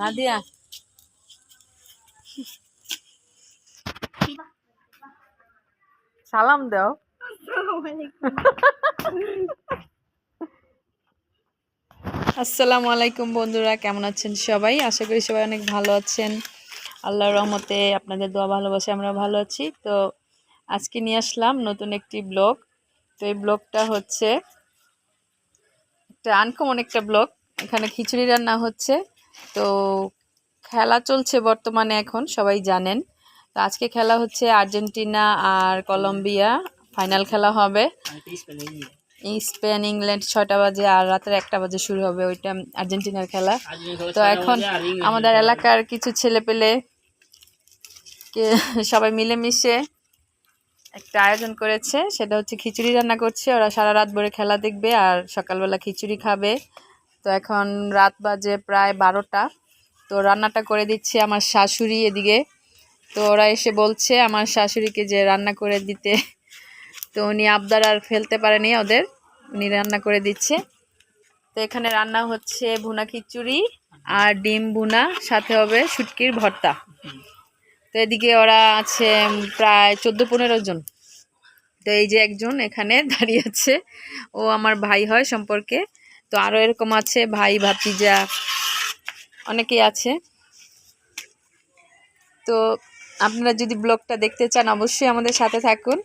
নাদিয়া সালাম দাও। আসসালামু আলাইকুম বন্ধুরা, কেমন আছেন সবাই? আশা করি সবাই অনেক ভালো আছেন। আল্লাহর রহমতে আপনাদের দোয়া ভালোবাসে আমরা ভালো আছি। তো আজকে নিয়ে আসলাম নতুন একটি ব্লগ। তো এই ব্লগটা হচ্ছে, একটা আনকমন একটা ব্লগ। এখানে খিচুড়ি রান্না হচ্ছে। তো খেলা চলছে বর্তমানে এখন, সবাই জানেন। তো আজকে খেলা হচ্ছে আর্জেন্টিনা আর কলম্বিয়া। ফাইনাল খেলা হবে। স্পেন ইংল্যান্ড ছয়টা বাজে আর রাতের একটা বাজে শুরু হবে, ওইটা আর্জেন্টিনার খেলা। তো এখন আমাদের এলাকার কিছু ছেলে পেলে সবাই মিলেমিশে একটা আয়োজন করেছে, সেটা হচ্ছে খিচুড়ি রান্না করছে। ওরা সারা রাত ভরে খেলা দেখবে আর সকালবেলা খিচুড়ি খাবে। তো এখন রাত বাজে প্রায় বারোটা। তো রান্নাটা করে দিচ্ছে আমার শাশুড়ি এদিকে। তো ওরা এসে বলছে আমার শাশুড়িকে যে রান্না করে দিতে। তো উনি আবদার আর ফেলতে পারেনি ওদের। উনি রান্না করে দিচ্ছে। তো এখানে রান্না হচ্ছে ভুনা খিচুড়ি আর ডিম ভুনা, সাথে হবে শুটকির ভর্তা। তো এদিকে ওরা আছে প্রায় চোদ্দ পনেরো জন। তো এই যে একজন এখানে দাঁড়িয়ে আছে। ও আমার ভাই হয় সম্পর্কে। তো আরও এরকম আছে ভাই ভাতিজা অনেকেই আছে। তো আপনারা যদি ব্লগটা দেখতে চান অবশ্যই আমাদের সাথে থাকুন।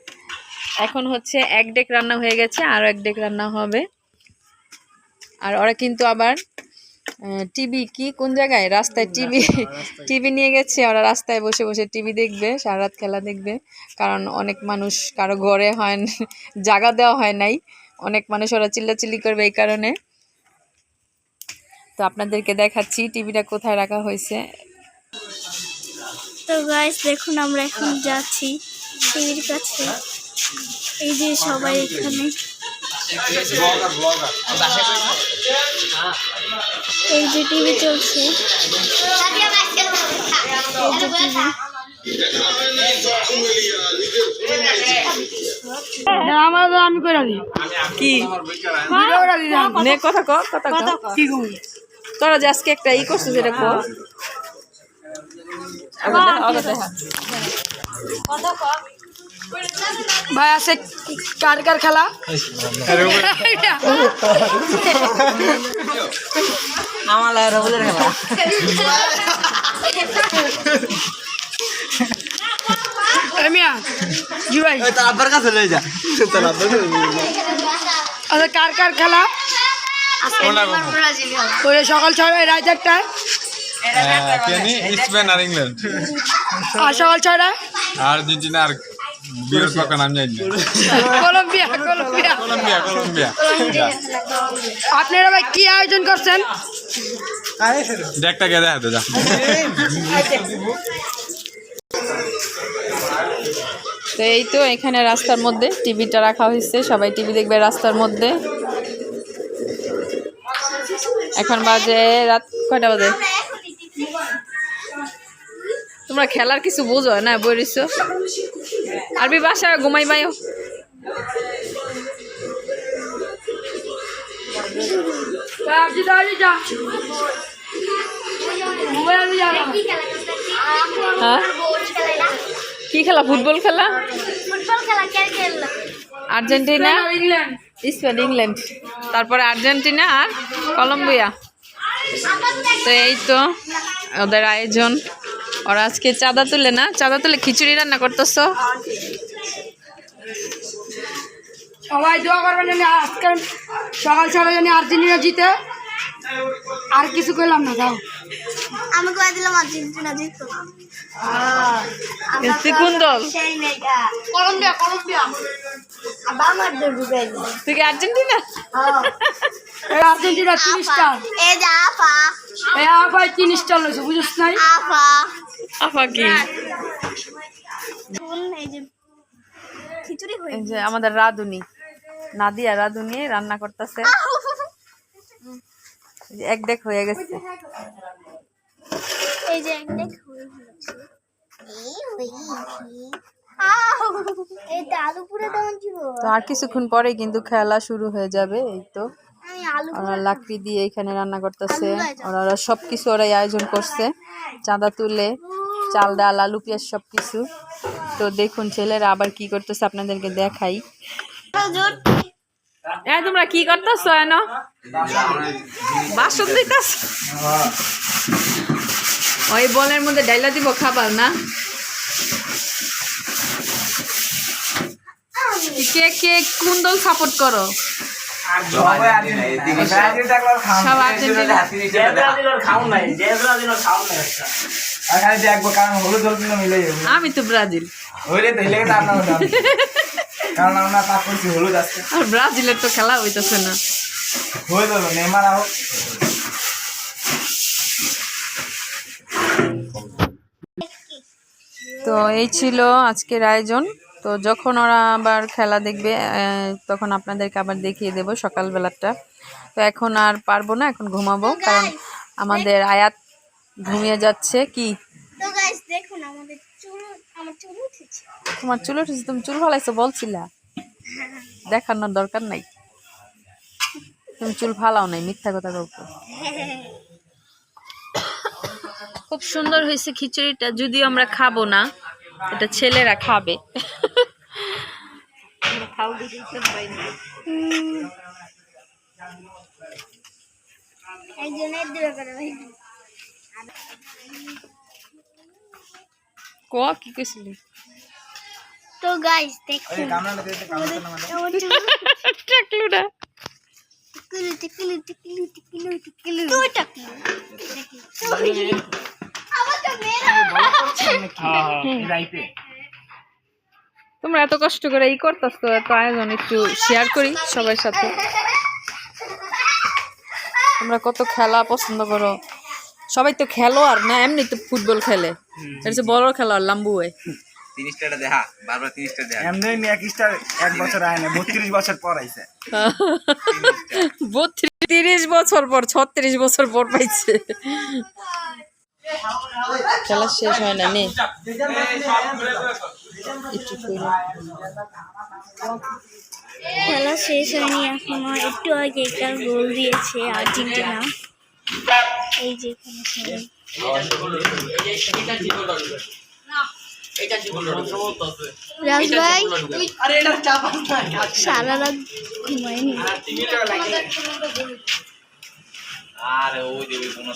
এখন হচ্ছে এক ডেক রান্না হয়ে গেছে আরও এক ডেক রান্না হবে। আর ওরা কিন্তু আবার টিভি কি কোন জায়গায়? রাস্তায় টিভি টিভি নিয়ে গেছে ওরা রাস্তায় বসে বসে টিভি দেখবে সারা রাত খেলা দেখবে। কারণ অনেক মানুষ কারও ঘরে হয় না জায়গা দেওয়া হয় নাই। অনেক মানুষ ওরা চিল্লাচিল্লি করবে এই কারণে। তো আপনাদেরকে দেখাচ্ছি টিভিটা কোথায় রাখা হয়েছে। তো গাইস দেখুন আমরা এখন যাচ্ছি টিভির কাছে। এই যে সবাই এখানে। এই যে টিভি চলছে। এই যে আমার আমি করে দিই। কি? করে দিই কথা কথা কি করি তোরা যে আজকে একটা ই করছিস সেটা কো আগে দেখা, আগে দেখা। ভাই আছে কার কার খেলা? এ মিয়া জি ভাই তার আব্বার কাছে লয়ে যা তার আব্বার কাছে লয়ে যা। আচ্ছা কার কার খেলা? ওই সকাল ছয়টায় রাত একটায় কেনি স্পেন আর ইংল্যান্ড। আর সকাল ছয়টায়? আর্জেন্টিনা আর বিয়ের নাম জানি না। Colombia Colombia. Colombia Colombia. আপনারা ভাই কি আয়োজন করছেন? দেখটা কে দেখা তো যা। তো এই তো এখানে রাস্তার মধ্যে টিভিটা রাখা হয়েছে। সবাই টিভি দেখবে রাস্তার মধ্যে। এখন বাজে রাত কয়টা বাজে? তোমরা খেলার কিছু বোঝো না? বইরিস আরবি বাসায় ঘুমাই বাইও হ্যাঁ? কি খেলা? ফুটবল খেলা? আর্জেন্টিনা? স্পেন ইংল্যান্ড তারপরে আর্জেন্টিনা আর কলম্বিয়া। তো এই তো ওদের আয়োজন। ওরা আজকে চাঁদা তুলে না? চাঁদা তুলে খিচুড়ি রান্না করতেছ? সবাই দোয়া করবেন জানি আজকে সকাল ছয়টা জানি আর্জেন্টিনা জিতে। আর কিছু করলাম না যাও। আমি দিলাম আর্জেন্টিনা জিততো তুই কোন দল? সেই মেয়েটা কলম্বিয়া কলম্বিয়া। তুই কি আর্জেন্টিনা? এই আর্জেন্টিনা তিন স্টার এই যে আপা এই ভাই তিন স্টার লইছে বুঝিস নাই? আপা আপা কি? শুন এই যে খিচুড়ি এই যে আমাদের রাধুনি। নাদিয়া রাধুনি রান্না করতেছে। এক দেখ হয়ে গেছে। এই যে এক দেখ গেছে এই হয়েছে আউ! এই দাদু পুরো তেমন ছিল তো আর কিছুক্ষণ পরেই কিন্তু খেলা শুরু হয়ে যাবে এই তো। ওরা লাকড়ি দিয়ে এখানে রান্না করতেছে। ওরা ওরা সব কিছু ওরাই আয়োজন করছে। চাঁদা তুলে চাল ডাল আলু পেঁয়াজ সব কিছু তো দেখুন ছেলেরা আবার কি করতেছে আপনাদেরকে দেখাই। এই তোমরা কি করতেছো এন? বাসন দিতেছ ওই বলের মধ্যে ডাইলা দিব খাবার না? কে কে কোন দল সাপোর্ট করো? সব আর্জেন্টিনা আমি তো ব্রাজিল। কারণ আমরা করছি হলুদ আসছে আর ব্রাজিলের তো খেলা হইতেছে না। হয়ে যাবে নেমার আহ। তো এই ছিল আজকের আয়োজন। তো যখন ওরা আবার খেলা দেখবে তখন আপনাদেরকে আবার দেখিয়ে দেবো সকালবেলাটা। তো এখন আর পারব না এখন ঘুমাবো। কারণ আমাদের আয়াত ঘুমিয়ে যাচ্ছে। কি? তোমার চুল উঠেছে? তুমি চুল ফালাইছো বলছিলা। দেখানোর দরকার নাই। তুমি চুল ফালাও নাই মিথ্যা কথা বলতো খুব সুন্দর হয়েছে খিচুড়িটা যদিও আমরা খাব না এটা ছেলেরা খাবে। করে ক কি কইছিলি? তো গাইস দেখুন। টাকলু টিকলু টিকলু। টিকলু টিকলু। তোমরা এত কষ্ট করে ই করতেছো এত আয়োজন একটু শেয়ার করি সবার সাথে। তোমরা কত খেলা পছন্দ করো। সবাই তো খেলো আর না এমনি তো ফুটবল খেলে। এটা হচ্ছে বড় খেলা আর লাম্বু হয় তিরিশটা দেখা বারবার তিরিশটা দেখা এমনি এমনি এক স্টার এক বছর আয় না বত্রিশ বছর পর আইছে। বত্রিশ তিরিশ বছর পর ছত্রিশ বছর পর পাইছে। খেলা শেষ হয় না, নে। খেলা শেষ হয়নি এখনও, একটু আগে একটা গোল দিয়েছে আর্জেন্টিনা। এই যে সারা রাত ঘুমায়নি। আরে ওই দেবে কোনো